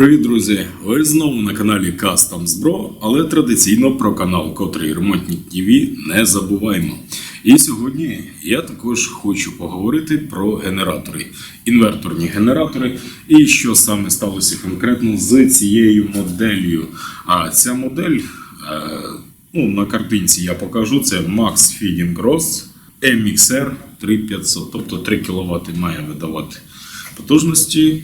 Привіт, друзі! Ви знову на каналі Customs Bro, але традиційно про канал Котрий Ремонтник ТВ не забуваємо. І сьогодні я також хочу поговорити про генератори, інверторні генератори, і що саме сталося конкретно з цією моделлю. А ця модель, е, ну, на картинці я покажу, це Max Feeding Ross MXR 3500, тобто 3 кВт має видавати потужності.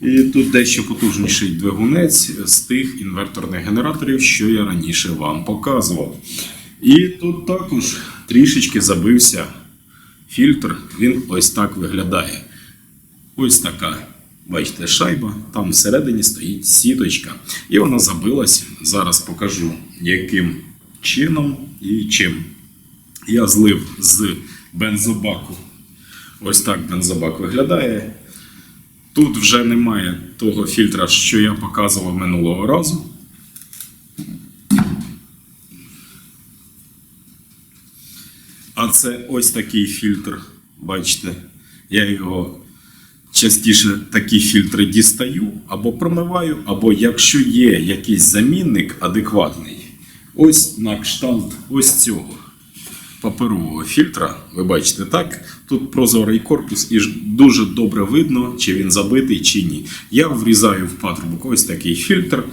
І тут дещо потужніший двигунець з тих інверторних генераторів, що я раніше вам показував. І тут також трішечки забився фільтр, він ось так виглядає. Ось така, бачите, шайба, там всередині стоїть сіточка. І вона забилась. Зараз покажу, яким чином і чим. Я злив з бензобаку. Ось так бензобак виглядає. Тут вже немає того фільтра, що я показував минулого разу. А це ось такий фільтр. Бачите, я його частіше такі фільтри дістаю або промиваю, або якщо є якийсь замінник адекватний, ось на кшталт ось цього паперового фільтра. Ви бачите, так? Тут прозорий корпус і дуже добре видно, чи він забитий, чи ні. Я врізаю в патрубок ось такий фільтр.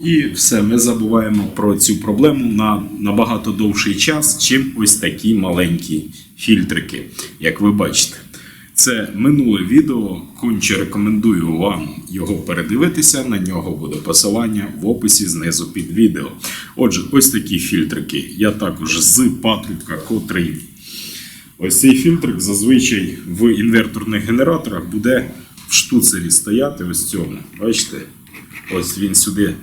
І все, ми забуваємо про цю проблему на набагато довший час, чим ось такі маленькі фільтрики, як ви бачите. Це минуле відео. Конче рекомендую вам його передивитися. На нього буде посилання в описі знизу під відео. Отже, ось такі фільтрики. Я також з патрубка, котрий. Ось цей фільтрик зазвичай в інверторних генераторах буде в штуцері стояти. Ось цьому. Бачите? Ось він сюди,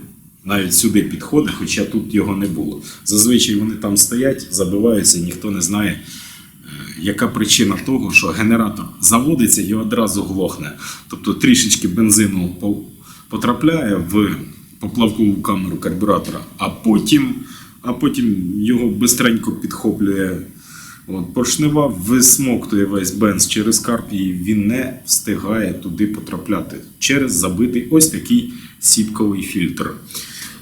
навіть сюди підходить, хоча тут його не було. Зазвичай вони там стоять, забиваються, ніхто не знає, е, яка причина того, що генератор заводиться і одразу глохне. Тобто трішечки бензину потрапляє в поплавкову камеру карбюратора, а потім, а потім його бистренько підхоплює От, поршнева висмоктує весь бенз через карп, і він не встигає туди потрапляти через забитий ось такий сітковий фільтр.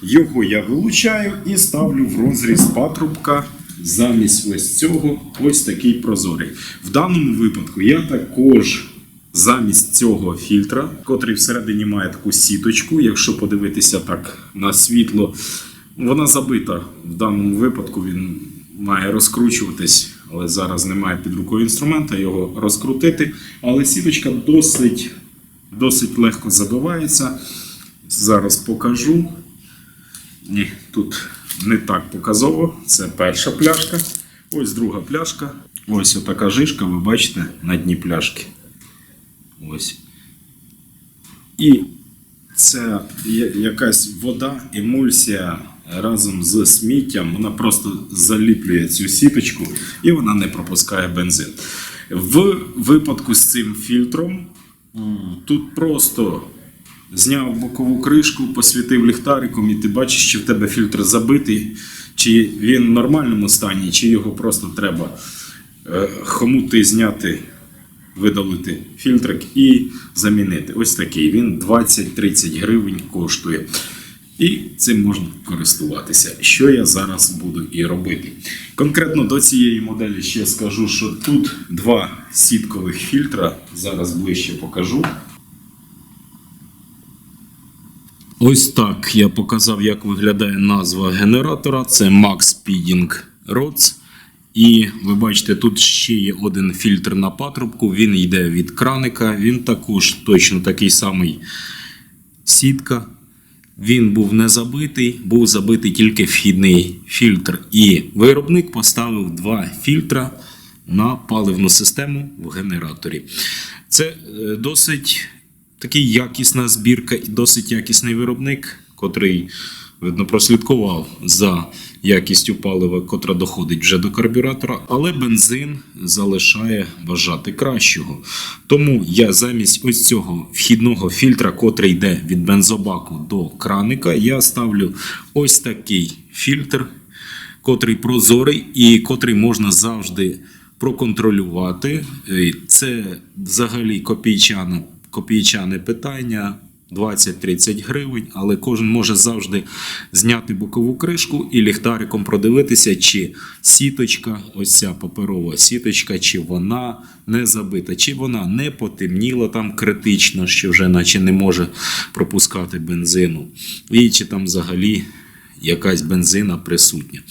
Його я вилучаю і ставлю в розріз патрубка замість ось цього ось такий прозорий. В даному випадку я також замість цього фільтра, котрий всередині має таку сіточку, якщо подивитися так на світло, вона забита. В даному випадку він має розкручуватись, але зараз немає під рукою інструмента його розкрутити. Але сіточка досить, досить легко забивається. Зараз покажу. Ні, тут не так показово. Це перша пляшка. Ось друга пляшка. Ось отака жишка, ви бачите, на дні пляшки. Ось. І це якась вода, емульсія разом з сміттям. Вона просто заліплює цю сіточку і вона не пропускає бензин. В випадку з цим фільтром тут просто зняв бокову кришку, посвітив ліхтариком, і ти бачиш, чи в тебе фільтр забитий, чи він в нормальному стані, чи його просто треба е, хомути зняти видалити фільтрик і замінити. Ось такий. Він 20-30 гривень коштує. І цим можна користуватися, що я зараз буду і робити. Конкретно до цієї моделі ще скажу, що тут два сіткових фільтра. Зараз ближче покажу. Ось так я показав, як виглядає назва генератора. Це Max Speeding Rods. І ви бачите, тут ще є один фільтр на патрубку. Він йде від краника. Він також точно такий самий сітка. Він був не забитий, був забитий тільки вхідний фільтр. І виробник поставив два фільтра на паливну систему в генераторі. Це е, досить такий якісна збірка і досить якісний виробник, котрий видно прослідкував за якістю палива, котра доходить вже до карбюратора, але бензин залишає бажати кращого. Тому я замість ось цього вхідного фільтра, котрий йде від бензобаку до краника, я ставлю ось такий фільтр, котрий прозорий і котрий можна завжди проконтролювати. Це взагалі копійчане, копійчане питання. 20-30 гривень, але кожен може завжди зняти бокову кришку і ліхтариком продивитися, чи сіточка, ось ця паперова сіточка, чи вона не забита, чи вона не потемніла там критично, що вже наче не може пропускати бензину, і чи там взагалі якась бензина присутня.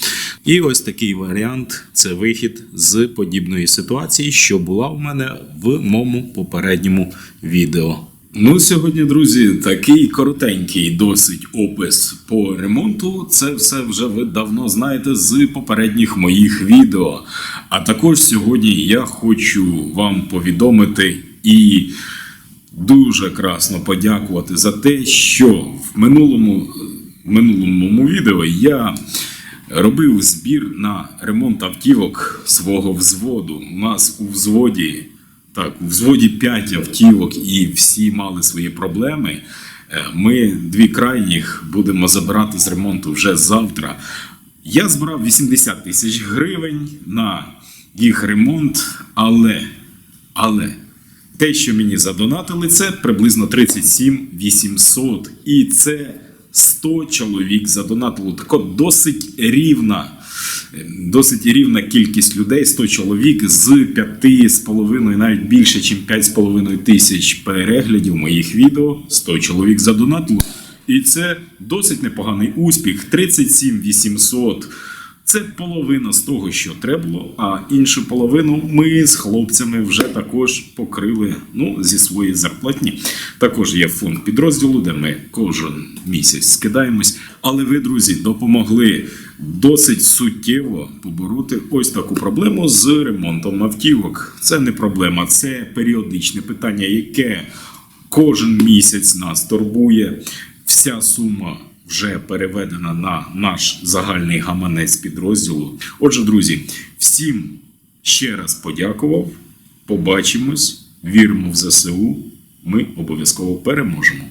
І ось такий варіант це вихід з подібної ситуації, що була в мене в моєму попередньому відео. Ну, сьогодні, друзі, такий коротенький досить опис по ремонту. Це все вже ви давно знаєте з попередніх моїх відео. А також сьогодні я хочу вам повідомити і дуже красно подякувати за те, що в минулому, минулому відео я робив збір на ремонт автівок свого взводу. У нас у взводі так, у взводі 5 автівок і всі мали свої проблеми. Е, Ми дві крайніх будемо забирати з ремонту вже завтра. Я збирав 80 тисяч гривень на їх ремонт, але, але те, що мені задонатили, це приблизно 37 800. І це 100 чоловік задонатило. Так от досить рівна, досить рівна кількість людей, 100 чоловік з 5,5, навіть більше, ніж 5,5 тисяч переглядів моїх відео. 100 чоловік задонатило. І це досить непоганий успіх. 37 800. Це половина з того, що треба було, а іншу половину ми з хлопцями вже також покрили ну, зі своєї зарплатні. Також є фонд підрозділу, де ми кожен місяць скидаємось. Але ви, друзі, допомогли досить суттєво побороти ось таку проблему з ремонтом автівок. Це не проблема, це періодичне питання, яке кожен місяць нас турбує. Вся сума вже переведена на наш загальний гаманець підрозділу. Отже, друзі, всім ще раз подякував. Побачимось, віримо в ЗСУ. Ми обов'язково переможемо.